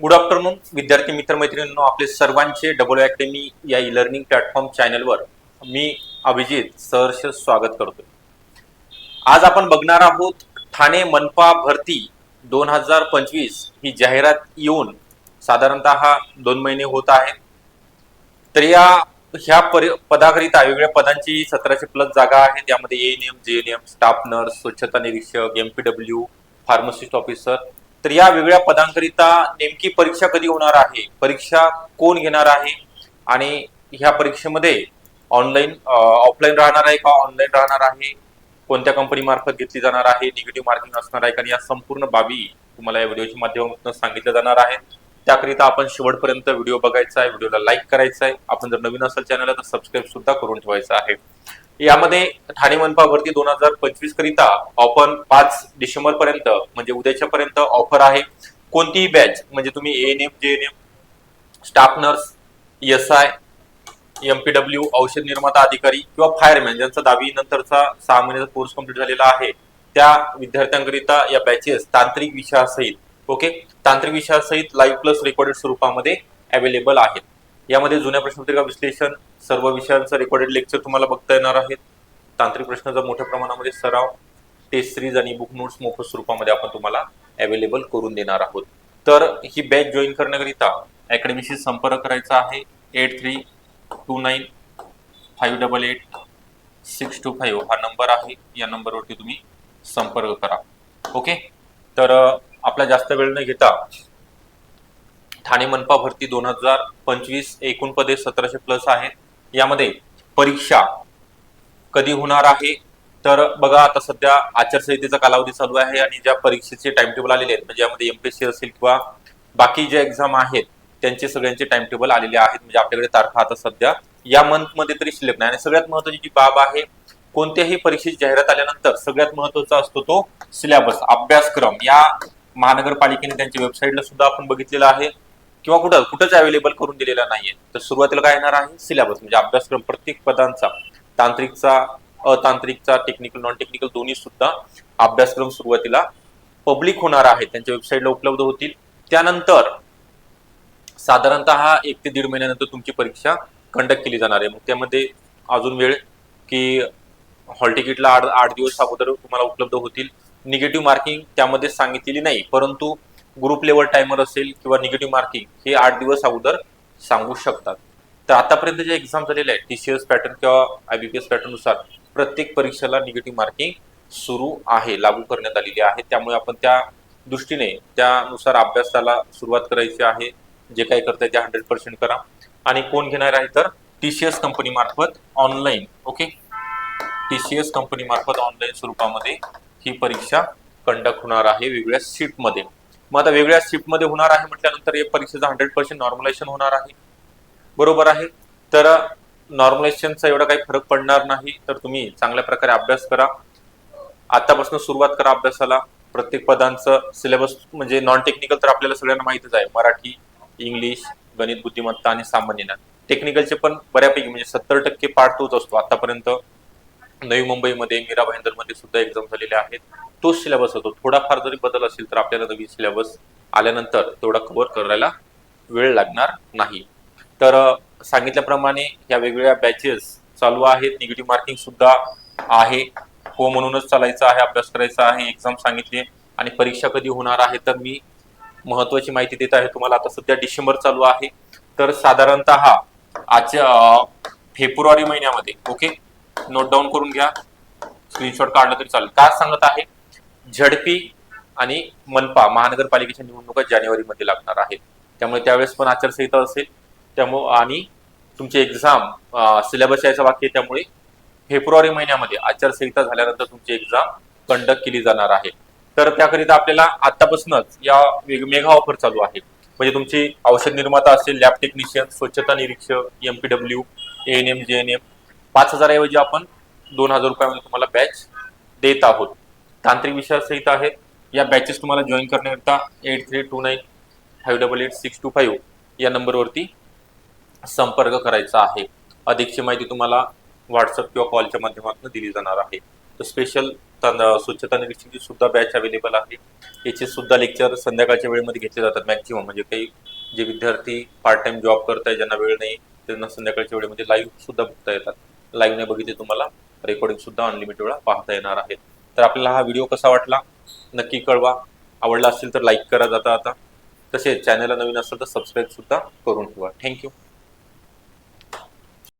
Good afternoon विद्यार्थी मित्रमैत्रिणींनो आपले सर्वांचे डबल अकॅडमी या ई लर्निंग प्लॅटफॉर्म चॅनलवर मी अभिजित सहर्ष स्वागत करतोय. आज आपण बघणार आहोत ठाणे मनपा भरती दोन हजार पंचवीस ही जाहिरात येऊन साधारणतः दोन महिने होत आहेत. तर या ह्या परि पदाकरिता वेगवेगळ्या पदांची सतराशे प्लस जागा आहेत. यामध्ये N M J N M staff nurse स्वच्छता निरीक्षक M P W pharmacist officer तर या वेगळ्या पदांकरिता नेमकी परीक्षा कधी होणार आहे? परीक्षा कोण घेणार आहे? आणि ह्या परीक्षेमध्ये ऑनलाईन ऑफलाईन राहणार आहे का ऑनलाईन राहणार आहे? कोणत्या कंपनी मार्फत घेतली जाणार आहे? निगेटिव्ह मार्किंग असणार आहे का? या संपूर्ण बाबी तुम्हाला या व्हिडिओच्या माध्यमातून सांगितल्या जाणार आहेत. त्याकरिता आपण शेवटपर्यंत व्हिडिओ बघायचा आहे. व्हिडिओला लाईक करायचा आहे. आपण जर नवीन असेल चॅनलला तर सबस्क्राईब सुद्धा करून ठेवायचं आहे. यामध्ये ठाणे मनपा भरती दोन हजार पंचवीस करिता आपण पाच डिसेंबर पर्यंत म्हणजे उद्याच्या पर्यंत ऑफर आहे. कोणतीही बॅच म्हणजे तुम्ही N M J N M staff nurse S I M P W औषध निर्माता अधिकारी किंवा फायरमॅन ज्यांचा दहावी नंतरचा सहा महिन्याचा कोर्स कंप्लीट झालेला आहे त्या विद्यार्थ्यांकरिता या बॅचेस तांत्रिक विषयासहित ओके तांत्रिक विषयासहित लाईव्ह प्लस रेकॉर्डेड स्वरूपामध्ये अवेलेबल आहेत. यामध्ये जुन्या प्रश्नपत्रिका विश्लेषण सर्व विषयांचं रेकॉर्डेड लेक्चर तुम्हाला बघता येणार आहेत. तांत्रिक प्रश्नाचा मोठ्या प्रमाणामध्ये सराव टेस्ट सिरीज आणि बुक नोट्स मोफत स्वरूपामध्ये आपण तुम्हाला अवेलेबल करून देणार आहोत. तर ही बॅच जॉईन करण्याकरिता अकॅडमीशी संपर्क करायचा आहे. Eight three two nine five double eight six two five हा नंबर आहे. या नंबरवरती तुम्ही संपर्क करा. ओके तर आपला जास्त वेळ न घेता ठाणे मनपा भरती दोन हजार पंचवीस एकूण पदे सतराशे प्लस आहेत. यामध्ये परीक्षा कधी होणार आहे? तर बघा आता सध्या आचारसंहितेचा कालावधी चालू आहे आणि ज्या परीक्षेचे टाइम टेबल आलेले आहेत म्हणजे यामध्ये एमपीएससी असेल किंवा बाकी जे एक्झाम आहेत त्यांचे सगळ्यांचे टाइम टेबल आलेले आहेत. म्हणजे आपल्याकडे तारखा आता सध्या या मंथमध्ये तरी शिल्लक नाही. आणि सगळ्यात महत्वाची जी बाब आहे कोणत्याही परीक्षेची जाहिरात आल्यानंतर सगळ्यात महत्त्वाचा असतो तो सिलेबस अभ्यासक्रम. या महानगरपालिकेने त्यांच्या वेबसाईटला सुद्धा आपण बघितलेला आहे. किंवा कुठं कुठंच अवेलेबल करून दिलेला नाहीये. तर सुरुवातीला काय येणार आहे? सिलेबस म्हणजे अभ्यासक्रम प्रत्येक पदांचा तांत्रिकचा अतांत्रिकचा टेक्निकल नॉन टेक्निकल दोन्ही सुद्धा अभ्यासक्रम सुरुवातीला पब्लिक होणार आहे. त्यांच्या वेबसाईटला उपलब्ध होतील. त्यानंतर साधारणतः एक ते दीड महिन्यानंतर तुमची परीक्षा कंडक्ट केली जाणार आहे. मग त्यामध्ये अजून वेळ की हॉल तिकीटला आठ आठ दिवस अगोदर तुम्हाला उपलब्ध होतील. निगेटिव्ह मार्किंग त्यामध्ये सांगितलेली नाही. परंतु ग्रुप लेवल टायमर असेल किंवा निगेटिव्ह मार्किंग हे आठ दिवस अगोदर सांगू शकतात. तर आतापर्यंत जे एक्झाम झालेले आहे टीसीएस पॅटर्न किंवा आयबीपीएस एस पॅटर्ननुसार प्रत्येक परीक्षेला निगेटिव्ह मार्किंग सुरू आहे लागू करण्यात आलेली आहे. त्यामुळे आपण त्या दृष्टीने त्यानुसार अभ्यासाला सुरुवात करायची आहे. जे काही करताय ते हंड्रेड पर्सेंट करा. आणि कोण घेणार आहे तर टीसीएस कंपनी मार्फत ऑनलाईन ओके टीसीएस कंपनी मार्फत ऑनलाईन स्वरूपामध्ये ही परीक्षा कंडक्ट होणार आहे वेगवेगळ्या सीटमध्ये मग आता वेगळ्या शिफ्टमध्ये होणार आहे म्हटल्यानंतर या परीक्षेचं हंड्रेड पर्सेंट नॉर्मलायझेशन होणार आहे. बरोबर आहे? तर नॉर्मलायझेशनचा एवढा काही फरक पडणार नाही. तर तुम्ही चांगल्या प्रकारे अभ्यास करा. आतापासून सुरुवात करा अभ्यासाला. प्रत्येक पदांचं सिलेबस म्हणजे नॉन टेक्निकल तर आपल्याला सगळ्यांना माहितच आहे. मराठी इंग्लिश गणित बुद्धिमत्ता आणि सामान्य ज्ञान. टेक्निकलचे पण बऱ्यापैकी म्हणजे सत्तर टक्के पार्ट तोच असतो. आतापर्यंत नवी मुंबईमध्ये मीरा भाईंदरमध्ये सुद्धा एक्झाम झालेल्या आहेत. तोच सिलेबस होतो. थोडाफार जरी बदल असेल तर आपल्याला नवीन सिलेबस आल्यानंतर तेवढा कव्हर करायला वेळ लागणार नाही. तर सांगितल्याप्रमाणे या वेगवेगळ्या बॅचेस चालू आहेत. निगेटिव्ह मार्किंग सुद्धा आहे. हो म्हणूनच चालायचं आहे अभ्यास करायचा आहे एक्झाम सांगितली आणि परीक्षा कधी होणार आहे तर मी महत्वाची माहिती देत आहे. तुम्हाला आता सध्या डिसेंबर चालू आहे. तर साधारणतः आजच्या फेब्रुवारी महिन्यामध्ये ओके? नोट डाऊन करून घ्या. स्क्रीनशॉट काढला तरी चालेल. काय सांगत आहे? झडपी आणि मनपा महानगरपालिकेच्या निवडणुका जानेवारीमध्ये लागणार आहेत. त्यामुळे त्यावेळेस पण आचारसंहिता असेल. त्यामुळे आणि तुमची एक्झाम सिलेबस यायचा बाकी आहे त्यामुळे फेब्रुवारी महिन्यामध्ये आचारसंहिता झाल्यानंतर तुमची एक्झाम कंडक्ट केली जाणार आहे. तर त्याकरिता आपल्याला आतापासूनच या मेगा ऑफर चालू आहे. म्हणजे तुमची औषध निर्माता असेल लॅब टेक्निशियन स्वच्छता निरीक्षक MPW N M J N M पाच हजाराऐवजी आपण दोन हजार रुपयामध्ये तुम्हाला बॅच देत आहोत. तांत्रिक विषयासहित आहेत या बॅचेस तुम्हाला जॉईन करण्याकरिता eight three two nine five double eight six two five या नंबरवरती संपर्क करायचा आहे. अधिकची माहिती तुम्हाला व्हॉट्सअप किंवा कॉलच्या माध्यमातून दिली जाणार आहे. तर स्पेशल स्वच्छता निरीक्षणची सुद्धा बॅच अवेलेबल आहे. याचे सुद्धा लेक्चर संध्याकाळच्या वेळेमध्ये घेतले जातात मॅक्झिमम म्हणजे काही जे विद्यार्थी पार्ट टाइम जॉब करताय ज्यांना वेळ नाही त्यांना संध्याकाळच्या वेळेमध्ये लाईव्ह सुद्धा बघता येतात. लाईव्ह नाही बघितले तुम्हाला. रेकॉर्डिंग सुद्धा अनलिमिटेड वेळा पाहता येणार आहे. तर आपल्याला हा व्हिडिओ कसा वाटला? नक्की कळवा. आवडला असेल तर लाईक करा जाता आता. तसेच चॅनलला नवीन असेल तर सबस्क्राईब सुद्धा करून ठेवा. थँक्यू